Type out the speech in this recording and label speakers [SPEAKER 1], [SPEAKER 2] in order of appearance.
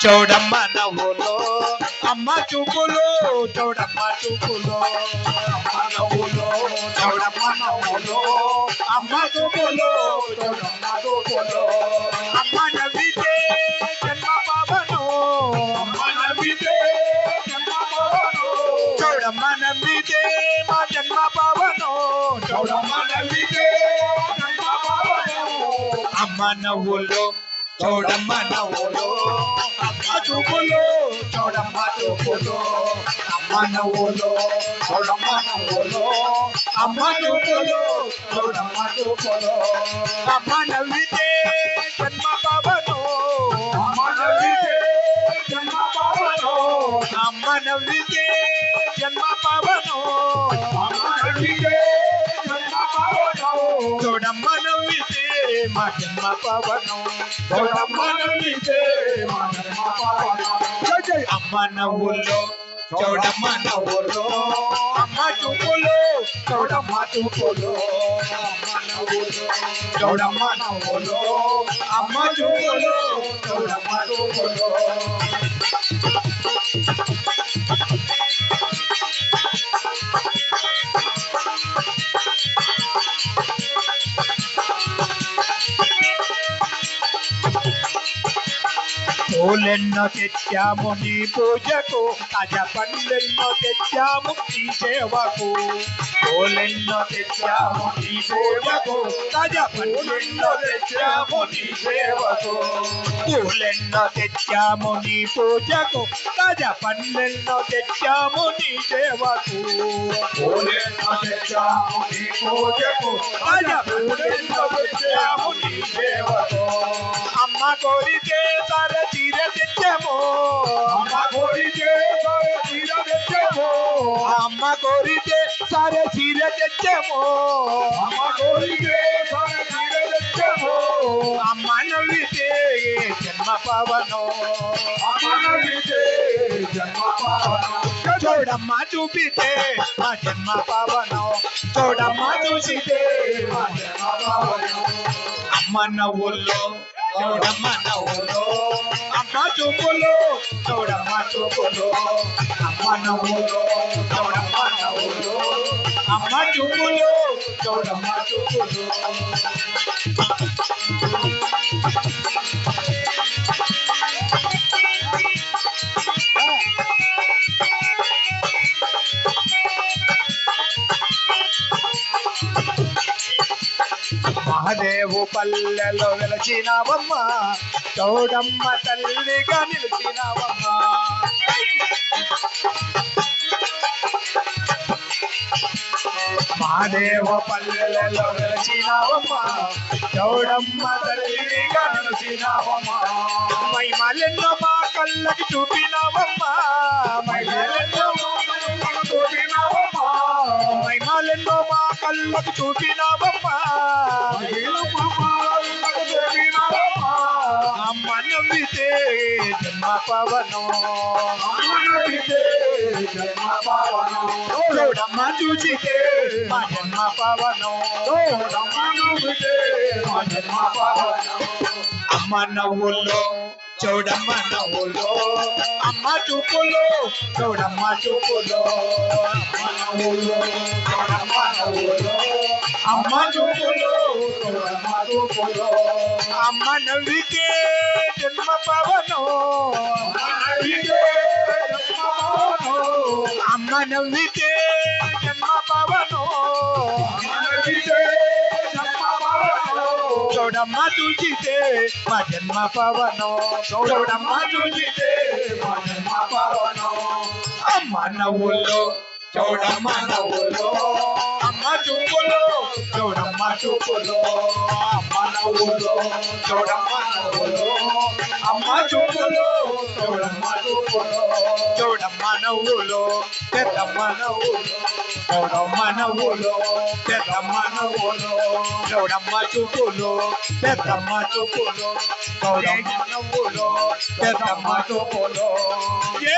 [SPEAKER 1] చౌడమ్మ నవ్వులో అమ్మ చూపులో చౌడమ్మ చూపులో అమ్మ నవ్వులో చౌడమ్మ నవ్వులో అమ్మ చూపులో చౌడమ్మ చూపులో. అమ్మ నవ్వితే జన్మ పవను అమ్మ నవ్వితే జన్మ పవను. చౌడమ్మ నవ్వితే మా జన్మ పవను చౌడమ్మ నవ్వితే జన్మ పవను. అమ్మ నవ్వులో చౌడమ్మ నవ్వులో అమ్మ చూపులో చౌడమ్మ చూపులో అమ్మ నవ్వులో చౌడమ్మ నవ్వులో అమ్మ చూపులో చౌడమ్మ చూపులో. అమ్మ నవ్వితే జన్మ పవను అమ్మ నవ్వితే జన్మ పవను. అమ్మ నవ్వితే జన్మ పవను. మహిమ పవనం జన్మ పవను చూడమ్మ నవ్వితే మా అమ్మ నవ్వుల్లో చూడమ్మ నవ్వులో అమ్మ చూపులో చూడమ్మ చూపులో అమ్మ నవ్వులో చూడమ్మ నవ్వులో అమ్మ చూపులో చూడమ్మ చూపులో పూలెన్నో తెచ్చాము నీ పూజకు తాజా పండ్లెన్నో తెచ్చాము నీ సేవకు పూలెన్నో తెచ్చాము నీ పూజకు తాజా పండ్లెన్నో తెచ్చాము నీ సేవకు పూలెన్నో తెచ్చాము నీ పూజకు తాజా పండ్లెన్నో తెచ్చాము నీ సేవకు పూలెన్నో తెచ్చాము నీ పూజకు తాజా పండ్లెన్నో తెచ్చాము నీ సేవకు అమ్మ కోరితే తర కోరితే సర చీర తెచ్చాము. అమ్మ కోరితే సర చీర తెచ్చాము. అమ్మ నవ్వితే జన్మ పవను. అమ్మ నవ్వితే జన్మ పవను. చూడమ్మ చూపితే మా జన్మ పవనం. చూడమ్మ చూసితే మా జన్మ పవనం. అమ్మ నవ్వుల్లో చూడమ్మ నవ్వులో అమ్మ చూపులో చూడమ్మ చూపులో అమ్మ నవ్వులో చూడమ్మ నవ్వులో అమ్మ చూపులో చూడమ్మ చూపులో మహదేవు పల్లెలో వెలచినావమ్మ. చౌడమ్మ తల్లిగా నిలిచినావమ్మ. మహాదేవ పల్లెలలో వెలచినావమ్మ. చౌడమ్మ తల్లిగా నిలిచినావమ్మ. మైమలెన్నో మా కళ్ళకి చూపినావమ్మ. మహిళ కళ్ళకు చూపినావమ్మా. అమ్మ నవ్వితే జన్మ పవనం. చూడమ్మ చూచితే మా జన్మ పవనం. అమ్మ నవ్వుల్లో చౌడమ్మ నవ్వులో అమ్మ చూపులో చౌడమ్మ చూపులో అమ్మ నవ్వులో అమ్మ చూపులో నవ్వితే జన్మ పవనం. అమ్మ నవ్వితే జన్మ పవనం. చూడమ్మ చూచితే మా జన్మ పవనం. చూడమ్మ చూచితే మా జన్మ పవనం. అమ్మ నవ్వులో చూడమ్మ నవ్వులో చూపులో చూడమ్మ చూపులో అమ్మ నవ్వులో చూడమ్మ నవ్వులో అమ్మ చూపులో చూడమ్మ చూపులో చూడమ్మ నవ్వులో పెద్దమ్మ నవ్వులో చూడమ్మ నవ్వులో పెద్దమ్మ నవ్వులో చూడమ్మ చూపులో పెద్దమ్మ చూపులో చూడమ్మ నవ్వులో పెద్దమ్మ చూపులో. ఏ